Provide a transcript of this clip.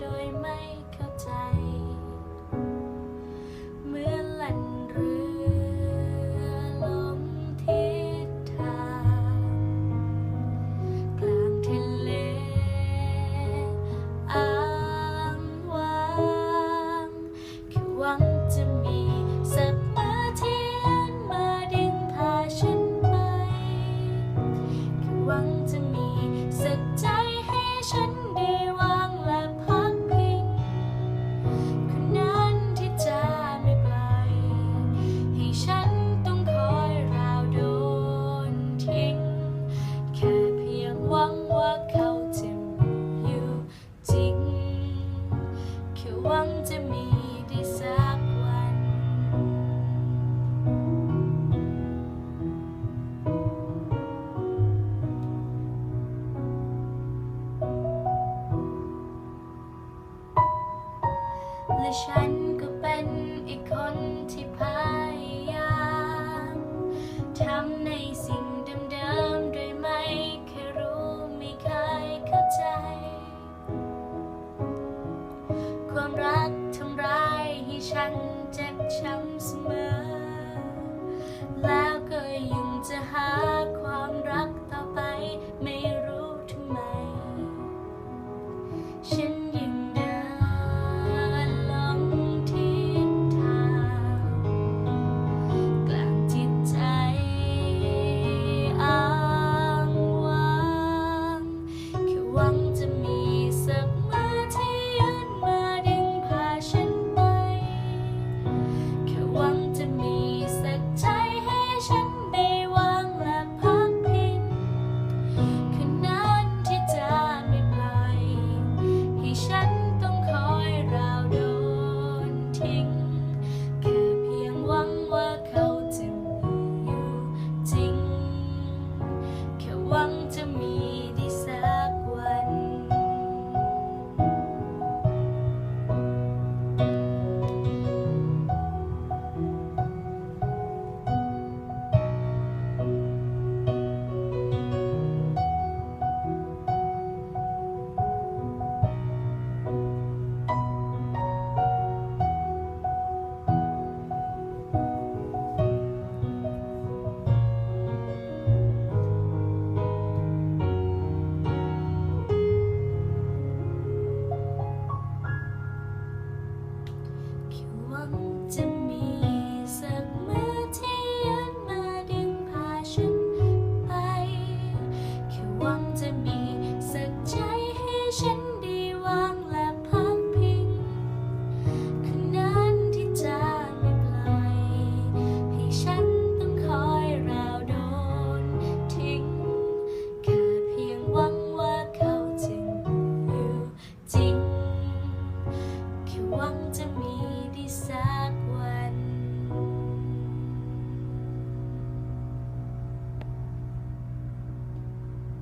đôi mây. วังจะมีได้สักวัน และฉันก็เป็นอีกคนที่พา ความรักทำร้ายให้ฉันเจ็บช้ำเสมอ แล้วก็ยังจะหาความรักต่อไปไม่รู้ทำไมฉัน